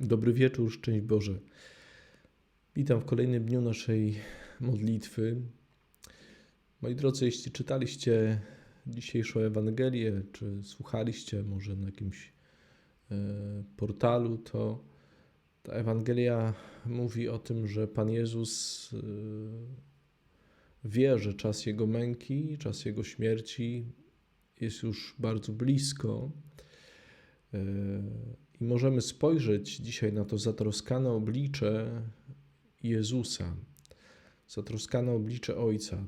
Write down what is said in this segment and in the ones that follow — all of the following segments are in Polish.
Dobry wieczór, szczęść Boże. Witam w kolejnym dniu naszej modlitwy. Moi drodzy, jeśli czytaliście dzisiejszą Ewangelię, czy słuchaliście może na jakimś e, portalu, to ta Ewangelia mówi o tym, że Pan Jezus e, wie, że czas Jego męki, czas Jego śmierci jest już bardzo blisko. I możemy spojrzeć dzisiaj na to zatroskane oblicze Jezusa, zatroskane oblicze Ojca.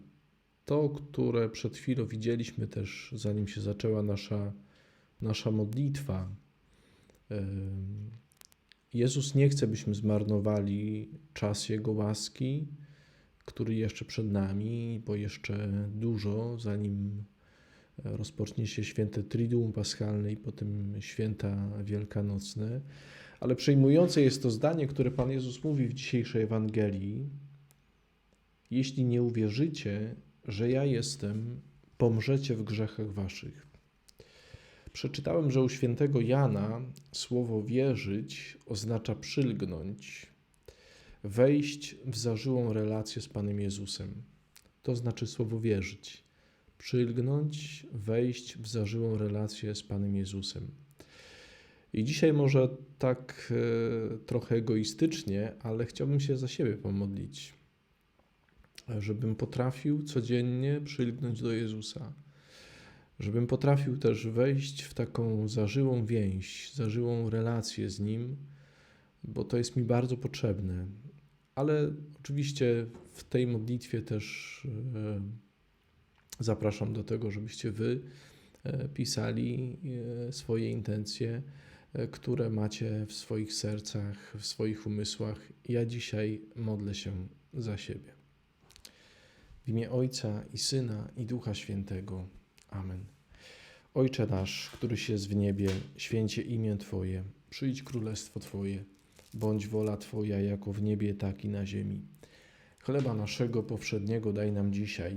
To, które przed chwilą widzieliśmy też, zanim się zaczęła nasza, nasza modlitwa. Jezus nie chce, byśmy zmarnowali czas Jego łaski, który jeszcze przed nami, bo jeszcze dużo, zanim rozpocznie się święte Triduum Paschalne i potem święta wielkanocne. Ale przejmujące jest to zdanie, które Pan Jezus mówi w dzisiejszej Ewangelii. Jeśli nie uwierzycie, że ja jestem, pomrzecie w grzechach waszych. Przeczytałem, że u świętego Jana słowo wierzyć oznacza przylgnąć, wejść w zażyłą relację z Panem Jezusem. To znaczy słowo wierzyć przylgnąć, wejść w zażyłą relację z Panem Jezusem. I dzisiaj może tak e, trochę egoistycznie, ale chciałbym się za siebie pomodlić, żebym potrafił codziennie przylgnąć do Jezusa, żebym potrafił też wejść w taką zażyłą więź, zażyłą relację z Nim, bo to jest mi bardzo potrzebne. Ale oczywiście w tej modlitwie też e, Zapraszam do tego, żebyście Wy e, pisali e, swoje intencje, e, które macie w swoich sercach, w swoich umysłach. Ja dzisiaj modlę się za siebie. W imię Ojca i Syna i Ducha Świętego. Amen. Ojcze nasz, któryś jest w niebie, święcie imię Twoje, przyjdź królestwo Twoje, bądź wola Twoja jako w niebie, tak i na ziemi. Chleba naszego powszedniego daj nam dzisiaj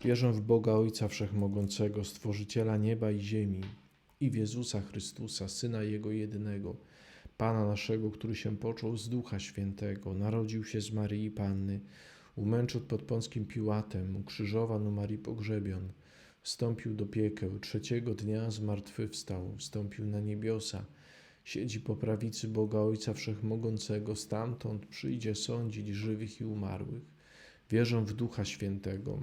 Wierzę w Boga Ojca Wszechmogącego, Stworzyciela nieba i ziemi i w Jezusa Chrystusa, Syna Jego jedynego, Pana naszego, który się począł z Ducha Świętego, narodził się z Maryi Panny, umęczył pod Pąckim Piłatem, ukrzyżowan u Marii pogrzebion, wstąpił do piekeł, trzeciego dnia zmartwychwstał, wstąpił na niebiosa, siedzi po prawicy Boga Ojca Wszechmogącego, stamtąd przyjdzie sądzić żywych i umarłych. Wierzę w Ducha Świętego,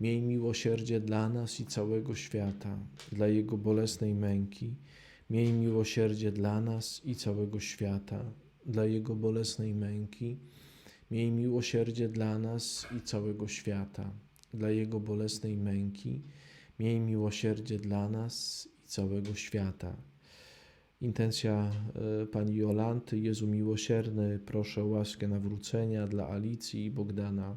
Miej miłosierdzie dla nas i całego świata, dla Jego bolesnej męki. Miej miłosierdzie dla nas i całego świata, dla Jego bolesnej męki. Miej miłosierdzie dla nas i całego świata, dla Jego bolesnej męki. Miej miłosierdzie dla nas i całego świata. Intencja e, Pani Jolanty, Jezu miłosierny, proszę łaskę nawrócenia dla Alicji i Bogdana.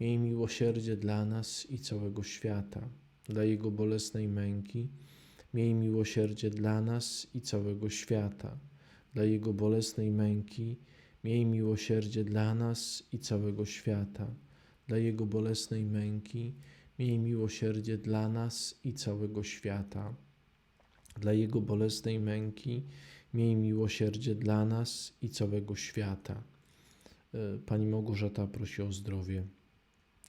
Miej miłosierdzie dla nas i całego świata, dla Jego bolesnej męki. Miej miłosierdzie dla nas i całego świata, dla Jego bolesnej męki. Miej miłosierdzie dla nas i całego świata, dla Jego bolesnej męki. Miej miłosierdzie dla nas i całego świata, dla Jego bolesnej męki. Miej miłosierdzie dla nas i całego świata. E, Pani Małgorzata prosi o zdrowie.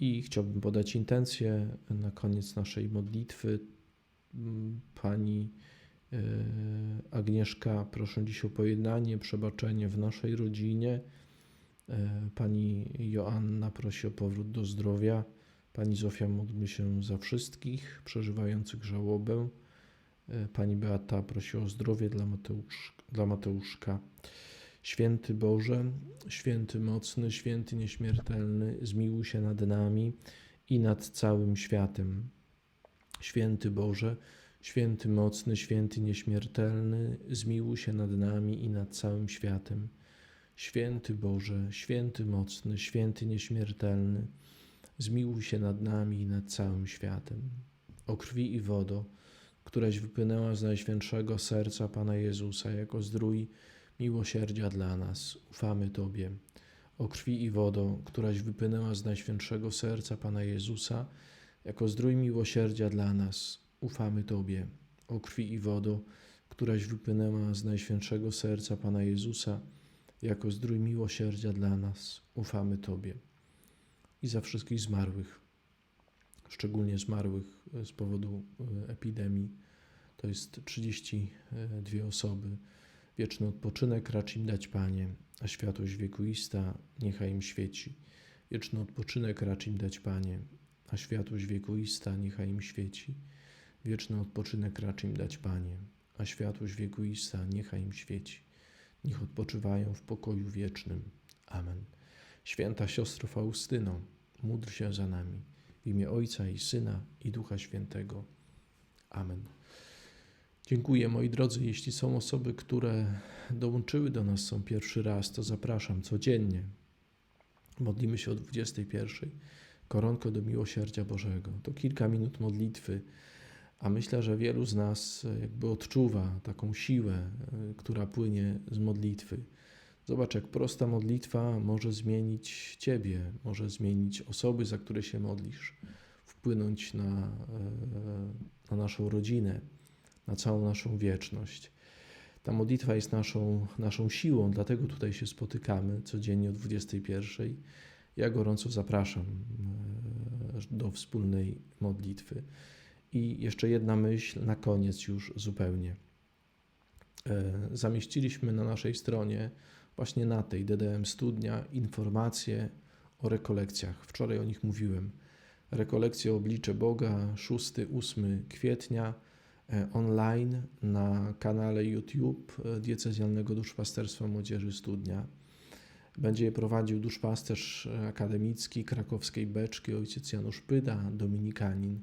I chciałbym podać intencję na koniec naszej modlitwy. Pani e, Agnieszka, proszę dziś o pojednanie, przebaczenie w naszej rodzinie E, pani Joanna prosi o powrót do zdrowia. Pani Zofia modli się za wszystkich przeżywających żałobę. E, pani Beata prosi o zdrowie dla, Mateusz, dla Mateuszka. Święty Boże, święty mocny, święty nieśmiertelny, zmiłuj się nad nami i nad całym światem. Święty Boże, święty mocny, święty nieśmiertelny, zmiłuj się nad nami i nad całym światem. Święty Boże, święty mocny, święty nieśmiertelny, zmiłuj się nad nami i nad całym światem. O krwi i wodo, któraś wypłynęła z najświętszego serca Pana Jezusa jako zdrój miłosierdzia dla nas, ufamy Tobie. O krwi i wodo, któraś wypłynęła z najświętszego serca Pana Jezusa jako zdrój miłosierdzia dla nas, ufamy Tobie. O krwi i wodo, któraś wypłynęła z najświętszego serca Pana Jezusa jako zdrój miłosierdzia dla nas, ufamy Tobie. I za wszystkich zmarłych, szczególnie zmarłych z powodu e, epidemii, to jest 32 osoby. Wieczny odpoczynek racz im dać, Panie, a światłość wiekuista niechaj im świeci. Wieczny odpoczynek racz im dać, Panie, a światłość wiekuista niechaj im świeci. Wieczny odpoczynek racz im dać, Panie, a światłość wiekuista niechaj im świeci. Niech odpoczywają w pokoju wiecznym. Amen. Święta siostro Faustyno, módl się za nami. W imię Ojca i Syna i Ducha Świętego. Amen. Dziękuję moi drodzy. Jeśli są osoby, które dołączyły do nas, są pierwszy raz, to zapraszam codziennie. Modlimy się o 21. Koronko do miłosierdzia Bożego. To kilka minut modlitwy, a myślę, że wielu z nas jakby odczuwa taką siłę, y, która płynie z modlitwy. Zobacz, jak prosta modlitwa może zmienić Ciebie, może zmienić osoby, za które się modlisz, wpłynąć na, y, na naszą rodzinę na całą naszą wieczność. Ta modlitwa jest naszą, naszą siłą, dlatego tutaj się spotykamy codziennie o 21. Ja gorąco zapraszam e, do wspólnej modlitwy. I jeszcze jedna myśl na koniec, już zupełnie. E, zamieściliśmy na naszej stronie, właśnie na tej DDM Studnia, informacje o rekolekcjach. Wczoraj o nich mówiłem. Rekolekcje Oblicze Boga 6-8 kwietnia online na kanale YouTube e, Diecezjalnego Duszpasterstwa Młodzieży Studnia. Będzie je prowadził duszpasterz akademicki krakowskiej beczki ojciec Janusz Pyda, dominikanin.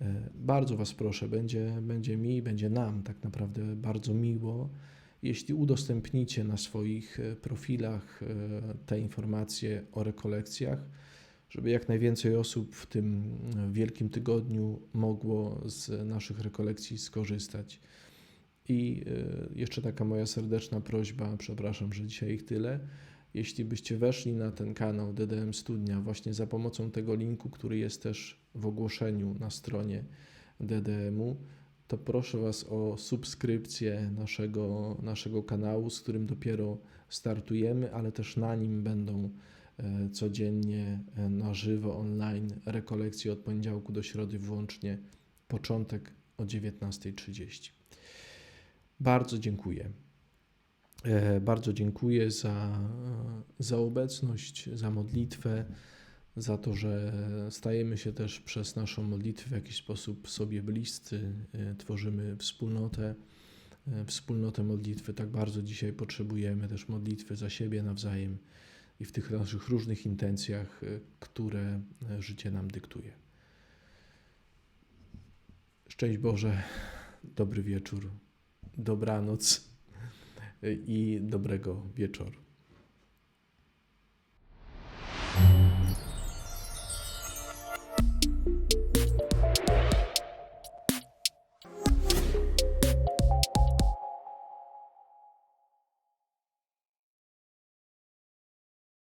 E, bardzo Was proszę, będzie, będzie mi, będzie nam tak naprawdę bardzo miło, jeśli udostępnicie na swoich profilach te informacje o rekolekcjach żeby jak najwięcej osób w tym wielkim tygodniu mogło z naszych rekolekcji skorzystać. I e, jeszcze taka moja serdeczna prośba, przepraszam, że dzisiaj ich tyle. Jeśli byście weszli na ten kanał DDM Studnia właśnie za pomocą tego linku, który jest też w ogłoszeniu na stronie DDM-u, to proszę Was o subskrypcję naszego, naszego kanału, z którym dopiero startujemy, ale też na nim będą codziennie e, na żywo online rekolekcje od poniedziałku do środy włącznie, początek o 19.30. Bardzo dziękuję. E, bardzo dziękuję za, za obecność, za modlitwę, za to, że stajemy się też przez naszą modlitwę w jakiś sposób sobie bliscy, tworzymy wspólnotę, wspólnotę modlitwy. Tak bardzo dzisiaj potrzebujemy też modlitwy za siebie nawzajem i w tych naszych różnych intencjach, y, które y, życie nam dyktuje. Szczęść Boże, dobry wieczór, dobranoc y, i dobrego wieczoru.